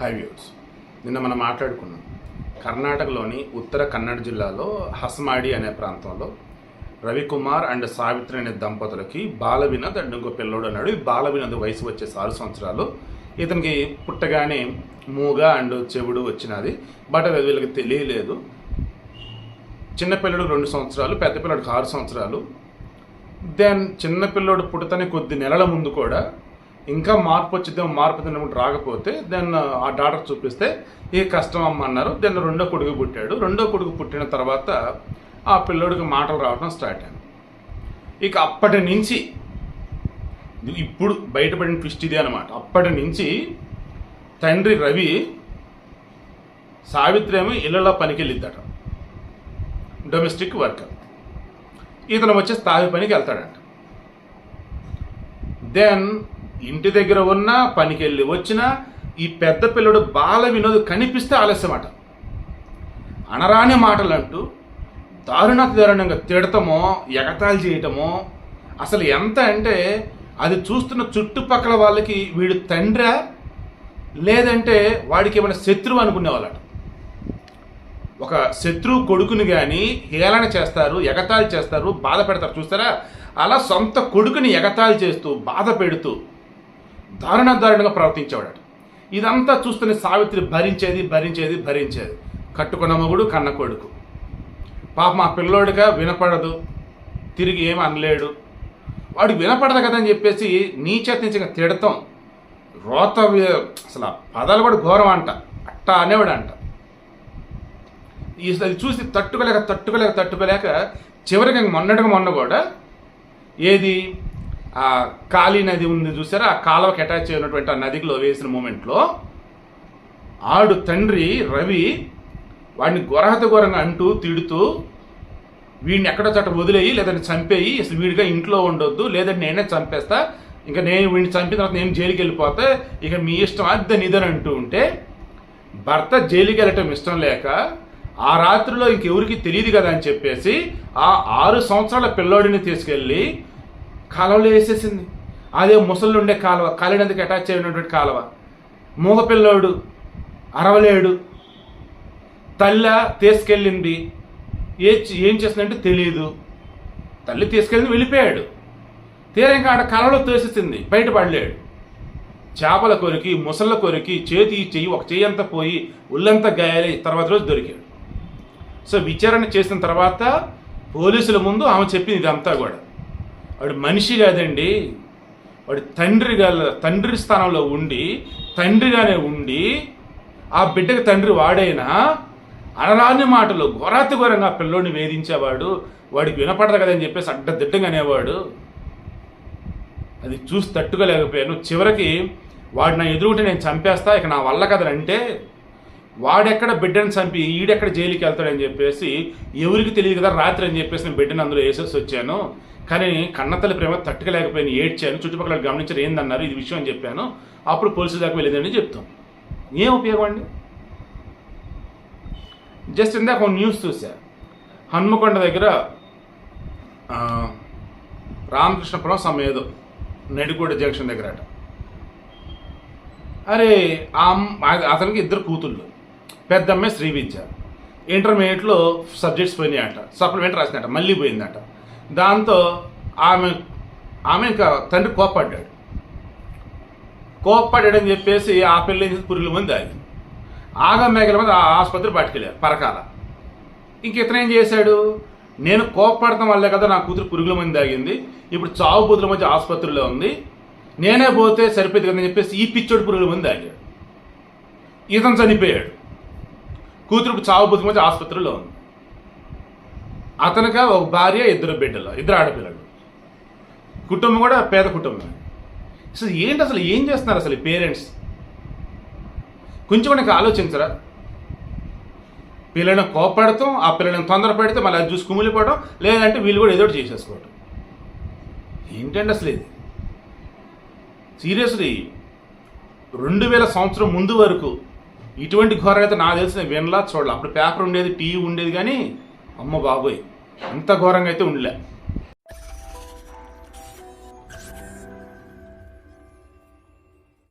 హైవ్యూస్ నిన్న మనం మాట్లాడుకున్నాం. కర్ణాటకలోని ఉత్తర కన్నడ జిల్లాలో హస్మాడి అనే ప్రాంతంలో రవికుమార్ అండ్ సావిత్రి అనే దంపతులకి బాల వినోద్ అండ్ ఇంకో పిల్లోడు అన్నాడు. ఈ బాల వినోద్ వయసు వచ్చే ఆరు సంవత్సరాలు. ఇతనికి పుట్టగానే మూగ అండ్ చెవుడు వచ్చినది. బట్ అది వీళ్ళకి తెలియలేదు. చిన్నపిల్లడు రెండు సంవత్సరాలు పెద్ద పిల్లడికి ఆరు సంవత్సరాలు. దెన్ చిన్న పిల్లోడు కొద్ది నెలల ముందు కూడా ఇంకా మార్పు వచ్చిద్దాం మార్పు తిన్నప్పుడు రాకపోతే దెన్ uh, ఆ డాక్టర్ చూపిస్తే ఏ కష్టం అమ్మ అన్నారు. దెన్ రెండో కొడుకు పుట్టాడు. రెండో కొడుకు పుట్టిన తర్వాత ఆ పిల్లోడికి మాటలు రావడం స్టార్ట్ అయింది. ఇక అప్పటి నుంచి ఇప్పుడు బయటపడిన ట్విస్ట్ ఇది అనమాట అప్పటి నుంచి తండ్రి రవి సావిత్రి ఏమో ఇళ్ళలో పనికెళ్ళిద్దట. డొమెస్టిక్ వర్కర్ ఇతను వచ్చి స్థాయి పనికి వెళ్తాడంట. దెన్ ఇంటి దగ్గర ఉన్న పనికి వెళ్ళి వచ్చిన ఈ పెద్ద పిల్లడు బాల వినోద్ కనిపిస్తే ఆలస్యమాట. అనరాని మాటలు అంటూ దారుణ దారుణంగా తిడటమో ఎగతాళి చేయటమో అసలు ఎంత అంటే అది చూస్తున్న చుట్టుపక్కల వాళ్ళకి వీడు తండ్రా లేదంటే వాడికి ఏమైనా శత్రువు అనుకునేవాళ్ళట. ఒక శత్రువు కొడుకుని కానీ హేళన చేస్తారు ఎగతాళి చేస్తారు బాధ పెడతారు చూస్తారా? అలా సొంత కొడుకుని ఎగతాళి చేస్తూ బాధ పెడుతూ దారుణ దారుణంగా ప్రవర్తించేవాడట. ఇదంతా చూస్తున్న సావిత్రి భరించేది భరించేది భరించేది. కట్టుకున్న మగుడు కన్న కొడుకు. పాప మా పిల్లోడిగా వినపడదు. తిరిగి ఏమి అనలేడు. వాడికి వినపడదు కదా అని చెప్పేసి నీచేతించగా తిడతాం. రోత అసలు పదాలు కూడా ఘోరం అంట అట్టా అనేవాడు అంట ఈ అది చూసి తట్టుకోలేక తట్టుకోలేక తట్టుకోలేక చివరికి మొన్నటిగా మొన్న కూడా ఏది? ఆ కాళీ నది ఉంది చూసారా? ఆ కాలువకి అటాచ్ అయినటువంటి ఆ నదిలో వేసిన మూమెంట్లో ఆడు తండ్రి రవి వాడిని గొరహత గొరంగా అంటూ తిడుతూ వీడిని ఎక్కడో చోట వదిలేయి లేదంటే చంపేయి అసలు వీడిగా ఇంట్లో ఉండొద్దు లేదంటే నేనే చంపేస్తా ఇంకా నేను వీడిని చంపిన తర్వాత నేను జైలుకి వెళ్ళిపోతే ఇక మీ ఇష్టం అద్దె నిదని అంటూ ఉంటే భర్త జైలుకి వెళ్ళటం ఇష్టం లేక ఆ రాత్రిలో ఇంకెవరికి తెలియదు కదా అని చెప్పేసి ఆ ఆరు సంవత్సరాల పిల్లోడిని తీసుకెళ్ళి కాలువలో వేసేసింది. అదే ముసళ్ళు ఉండే కాలువ కాలినందుకు అటాచ్ అయినటువంటి కాలువ. మూగపిల్లోడు అరవలేడు. తల్ల తీసుకెళ్ళింది. ఏ ఏం చేస్తుందంటే తెలియదు తల్లి తీసుకెళ్ళి వెళ్ళిపోయాడు. తీరా ఇంకా ఆడ కలలో తోసేసింది బయటపడలేడు చేపల కొరికి ముసళ్ళ కొరికి చేతి చెయ్యి ఒక చెయ్యి అంతా పోయి ఒళ్ళంతా గాయాలి తర్వాత రోజు దొరికాడు. సో విచారణ చేసిన తర్వాత పోలీసుల ముందు ఆమె చెప్పింది ఇదంతా కూడా. వాడు మనిషి కాదండి. వాడు తండ్రి తండ్రి స్థానంలో ఉండి తండ్రిగానే ఉండి ఆ బిడ్డకు తండ్రి వాడైనా అనరాని మాటలు ఘోరాతి ఘోరంగా పిల్లోని పిల్లోడిని వేధించేవాడు వాడికి వినపడదు కదని చెప్పేసి అడ్డదిడ్డంగా అనేవాడు. అది చూసి తట్టుకోలేకపోయాను. చివరికి వాడు నా ఎదురుగుంటే నేను చంపేస్తా ఇక నా వల్ల కదని అంటే వాడెక్కడ బిడ్డను చంపి ఈడెక్కడ జైలుకి వెళ్తాడని చెప్పేసి ఎవరికి తెలియదు కదా రాత్రి అని చెప్పేసి నేను బిడ్డను అందులో వేసేసి వచ్చాను. కానీ కన్నతల్లి ప్రేమ తట్టుకోలేకపోయాను ఏడ్చాను. చుట్టుపక్కల గమనించారు ఏందన్నారు? ఇది విషయం అని చెప్పాను. అప్పుడు పోలీసు దాకా వెళ్ళిందని చెప్తాం. ఏం ఉపయోగం అండి? జస్ట్ ఇందాక ఒక న్యూస్ చూసా హన్మకొండ దగ్గర రామకృష్ణపురం సమేదో నడిగూడ జంక్షన్ దగ్గర అట అరే అతనికి ఇద్దరు కూతుళ్ళు. పెద్ద అమ్మాయి శ్రీ విద్య. ఇంటర్మీడియట్లో సబ్జెక్ట్స్ పోయినాయి అంట సప్లిమెంట్ రాసినట్ట మళ్ళీ పోయిందట. దాంతో ఆమె ఆమె ఇంకా తండ్రి కోప్పడ్డాడు. కోప్పడ్డాడని చెప్పేసి ఆ పిల్ల పురుగుల మంది ఆగి ఆగం మేకల మీద ఆ ఆసుపత్రి పట్టుకెళ్ళారు పరకాల. ఇంక ఇతను ఏం చేశాడు? నేను కోప్పడటం వల్లే కదా నా కూతురు పురుగుల మంది ఆగింది ఇప్పుడు చావు పురుగుల మధ్య ఆసుపత్రిలో ఉంది నేనే పోతే సరిపోయింది కదని చెప్పేసి ఈ పిచ్చోడు పురుగుల మంది ఆగాడు ఇతను చనిపోయాడు. కూతురుకు చావు బుద్ధి మధ్య ఆసుపత్రిలో ఉంది. అతనికి ఒక భార్య ఇద్దరు బిడ్డలు ఇద్దరు ఆడపిల్లలు. కుటుంబం కూడా పేద కుటుంబం అసలు ఏంటి అసలు ఏం చేస్తున్నారు అసలు పేరెంట్స్? కొంచెం మనకి ఆలోచించరా? పిల్లలను కోపడతాం ఆ పిల్లలను తొందర పెడితే మళ్ళీ అది చూసి కుమిలిపోవడం లేదంటే వీళ్ళు కూడా ఏదో చేసేసుకోవటం. ఏంటండి అసలు ఇది? సీరియస్లీ రెండు వేల సంవత్సరం ముందు వరకు ఇటువంటి ఘోరాలు అయితే నాకు తెలిసిన వినలా చూడాలి. అప్పుడు పేపర్ ఉండేది టీవీ ఉండేది కానీ అమ్మ బాబోయ్ అంత ఘోరంగా అయితే ఉండలే.